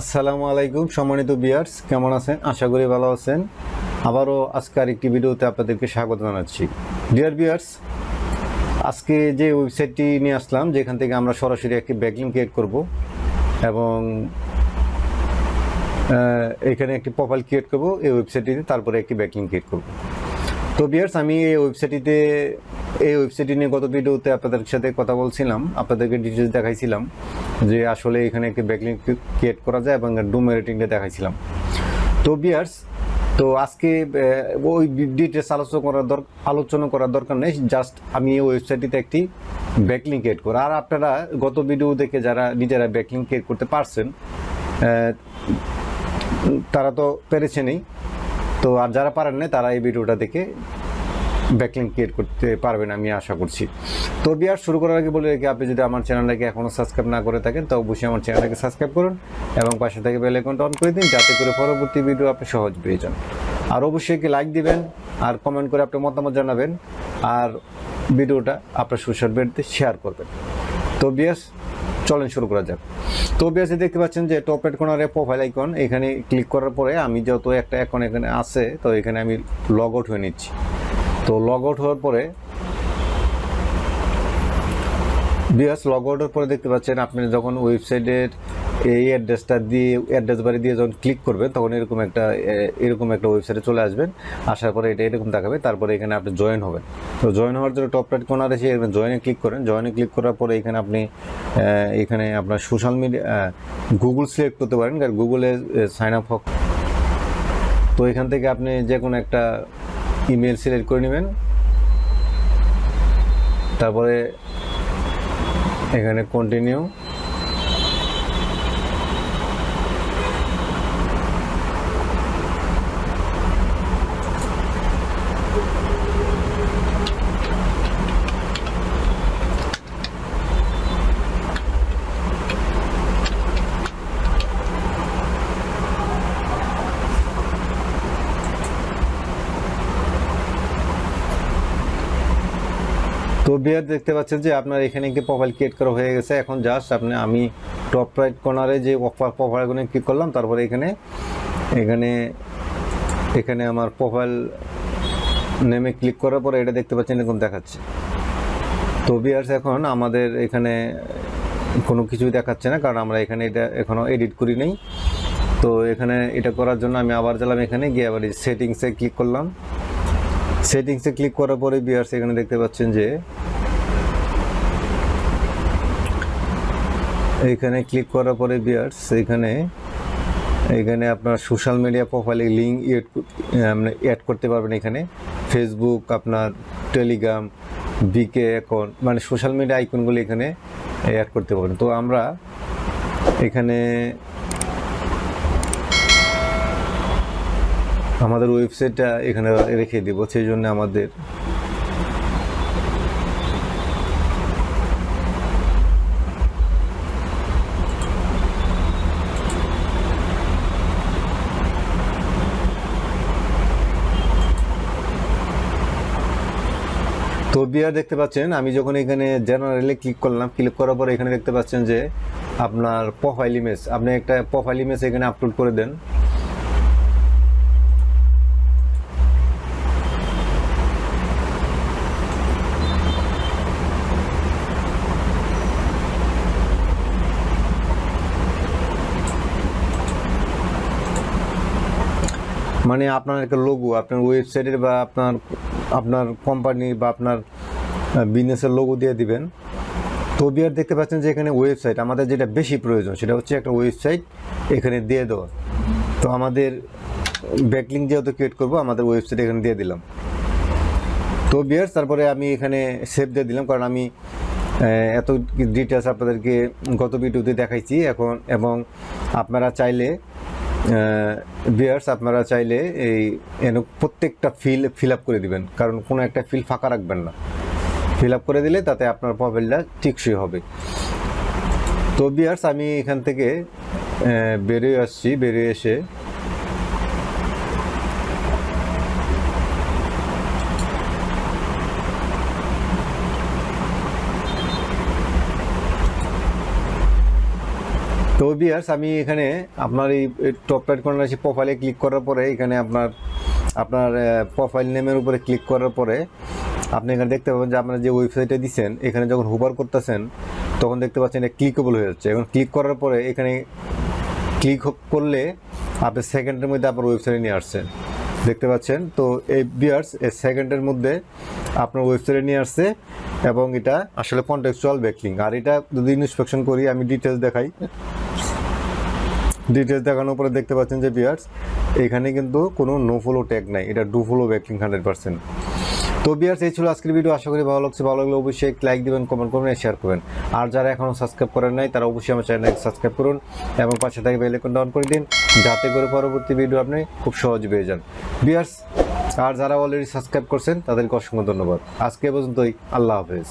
আসসালামু আলাইকুম, সম্মানিত বিয়ার্স কেমন আছেন? আশা করি ভালো আছেন। আবারও আজকে আরেকটি ভিডিওতে আপনাদেরকে স্বাগত জানাচ্ছি। ডিয়ার বিয়ার্স আজকে যে ওয়েবসাইটটি নিয়ে আসলাম, যেখান থেকে আমরা সরাসরি একটি ব্যাকলিং ক্রিয়েট করব এবং এখানে একটি প্রোফাইল ক্রিয়েট করব। এই ওয়েবসাইটটিতে তারপরে একটি ব্যাকলিং ক্রিয়েট করব। তো বিয়ার্স আমি এই ওয়েবসাইটটিতে এই ওয়েবসাইটটি নিয়ে গত ভিডিওতে আপনাদের সাথে কথা বলছিলাম, আপনাদেরকে ডিটেলস দেখাইছিলাম, যে আসলে এখানে একটি ব্যাকলিং ক্রিয়েট করা যায় এবং ডুম রেটিংটা দেখাইছিলাম। তো বিয়ার্স তো আজকে ওই ডিটেলস আলোচনা করার দর, আলোচনা করার দরকার নেই জাস্ট আমি এই ওয়েবসাইটটিতে একটি ব্যাকলিং ক্রিয়েট করি আর আপনারা গত ভিডিও দেখে যারা, নিজেরা ব্যাকলিং ক্রিয়েট করতে পারছেন তারা তো পেরেছেনই। তো, আর যারা পারেন না তারা এই ভিডিওটা দেখে ব্যাকলিং ক্রিয়েট করতে পারবেন আমি আশা করছি। তো বিয়ার শুরু করার আগে বলে রাখি, আপনি যদি আমার চ্যানেলটাকে এখনও সাবস্ক্রাইব না করে থাকেন, তো অবশ্যই আমার চ্যানেলটাকে সাবস্ক্রাইব করুন এবং পাশে থেকে বেল আইকনটা অন করে দিন, যাতে করে পরবর্তী ভিডিও আপনি সহজ পেয়ে যান। আর অবশ্যই কি লাইক দিবেন, আর কমেন্ট করে আপনি মতামত জানাবেন, আর ভিডিওটা আপনার সোশ্যাল মিডিয়াতে শেয়ার করবেন। তো বিয়াস চলেন শুরু করা যাক। তো বিয়াসে দেখতে পাচ্ছেন যে টপ রাইট কর্নারে প্রোফাইল আইকন এখানে ক্লিক করার পরে আমি যত একটা অ্যাকাউন্ট এখানে আছে, তো এখানে আমি লগ আউট হয়ে নিচ্ছি। তো লগ আউট হওয়ার পরে বিয়াস লগ আউটের পরে দেখতে পাচ্ছেন আপনি যখন ওয়েবসাইটের এই অ্যাড্রেসটা দিয়ে অ্যাড্রেস বাড়ি দিয়ে যখন ক্লিক করবেন, তখন এরকম একটা এরকম একটা ওয়েবসাইটে চলে আসবেন। আসার পরে এটা এরকম দেখাবে, তারপরে এখানে আপনি জয়েন হবেন। তো জয়েন হওয়ার জন্য টপ রাইট কর্নারে এসে জয়েনে ক্লিক করেন। জয়েনে ক্লিক করার পরে এখানে আপনি এখানে আপনার সোশ্যাল মিডিয়া গুগল সিলেক্ট করতে পারেন। কারণ গুগলে সাইন আপ হোক। তো এখান থেকে আপনি যে কোনো একটা ইমেল সিলেক্ট করে নেবেন। তারপরে এখানে কন্টিনিউ তো বিয়ার দেখতে পাচ্ছেন যে আপনার এখানে একটি প্রোফাইল ক্রিয়েট করা হয়ে গেছে। এখন জাস্ট আপনি, আমি টপ রাইট কর্নারে যে প্রোফাইলগুলো ক্লিক করলাম, তারপরে এখানে এখানে এখানে আমার প্রোফাইল নেমে ক্লিক করার পরে এটা দেখতে পাচ্ছেন, এরকম দেখাচ্ছে। তো বিয়ার্স এখন আমাদের এখানে কোনো কিছুই দেখাচ্ছে না, কারণ আমরা এখানে এটা এখনও এডিট করি নেই। তো এখানে এটা করার জন্য আমি আবার গেলাম এখানে, গিয়ে আবার সেটিংসে ক্লিক করলাম। সেটিংসে ক্লিক করার পরে বিয়ার্স এখানে দেখতে পাচ্ছেন যে এখানে ক্লিক করার পরে বিয়ার্স এখানে এখানে আপনার সোশ্যাল মিডিয়া প্রোফাইলে লিঙ্ক মানে অ্যাড করতে পারবেন এখানে। ফেসবুক আপনার টেলিগ্রাম বিকে অ্যাকাউন্ট মানে সোশ্যাল মিডিয়া আইকনগুলো এখানে অ্যাড করতে পারবেন। তো আমরা এখানে আমাদের ওয়েবসাইটটা এখানে রেখে দিব, সেই জন্য আমাদের তো বিয়ার দেখতে পাচ্ছেন, আমি যখন এখানে জেনারেলে ক্লিক করলাম, ক্লিক করার পর এখানে দেখতে পাচ্ছেন যে আপনার প্রোফাইল ইমেজ আপনি একটা প্রোফাইল ইমেজ এখানে আপলোড করে দেন। মানে আপনার একটা লোগো আপনার ওয়েবসাইটের বা আপনার আপনার কোম্পানি বা আপনার বিজনেসের লোগো দিয়ে দিবেন। তো বিয়ার দেখতে পাচ্ছেন যে এখানে ওয়েবসাইট আমাদের যেটা বেশি প্রয়োজন সেটা হচ্ছে একটা ওয়েবসাইট এখানে দিয়ে দেওয়া। তো আমাদের ব্যাকলিং যেহেতু ক্রিয়েট করব, আমাদের ওয়েবসাইট এখানে দিয়ে দিলাম। তো বিয়ার্স তারপরে আমি এখানে সেভ দিয়ে দিলাম, কারণ আমি এত ডিটেলস আপনাদেরকে গত ভিডিওতে দেখাইছি। এখন, এবং আপনারা চাইলে বিয়ার্স আপনারা চাইলে এই প্রত্যেকটা ফিল ফিল আপ করে দিবেন। কারণ কোনো একটা ফিল ফাঁকা রাখবেন না। ফিল আপ করে দিলে তাতে আপনার প্রোফাইলটা টিকসই হবে। তো বিয়ার্স আমি এখান থেকে বেরিয়ে আসছি, বেরিয়ে এসে তো বিয়ার্স আমি এখানে আপনার এই টপ রাইট কর্নার এসে প্রোফাইলে ক্লিক করার পরে, এখানে আপনার আপনার প্রোফাইল নেমের উপরে ক্লিক করার পরে, আপনি এখানে দেখতে পাবেন যে আপনার যে ওয়েবসাইটে দিচ্ছেন, এখানে যখন হুবার করতেছেন, তখন দেখতে পাচ্ছেন এটা ক্লিকেবল হয়ে যাচ্ছে। এখন ক্লিক করার পরে, এখানে ক্লিক করলে আপনি সেকেন্ডের মধ্যে আপনার ওয়েবসাইটে নিয়ে আসছেন। দেখতে পাচ্ছেন? তো এই বিয়ার্স এই সেকেন্ডের মধ্যে আপনার ওয়েবসাইটে নিয়ে আসছে এবং এটা আসলে কন্টেক্সচুয়াল ব্যাকলিং আর এটা যদি ইন্সপেকশন করি, আমি ডিটেলস দেখাই। ডিটেলস দেখানোর পরে দেখতে পাচ্ছেন যে বিয়ার্স এখানে কিন্তু কোনো নো ফলো ট্যাগ নাই। এটা do follow backlink hundred percent তো বিয়ার্স এই ছিল আজকের ভিডিও আশা করি ভালো লাগছে। ভালো লাগলে অবশ্যই লাইক দিবেন কমেন্ট করবেন শেয়ার করবেন। আর যারা এখনও সাবস্ক্রাইব করেন নাই, তারা অবশ্যই আমার চ্যানেলকে সাবস্ক্রাইব করুন এবং পাশে থেকে বেল আইকনটা অন করে দিন, যাতে করে পরবর্তী ভিডিও আপনি খুব সহজে পেয়ে যান। বিয়ার্স আর যারা অলরেডি সাবস্ক্রাইব করছেন, তাদেরকে অসংখ্য ধন্যবাদ। আজকে পর্যন্তই। আল্লাহ হাফেজ।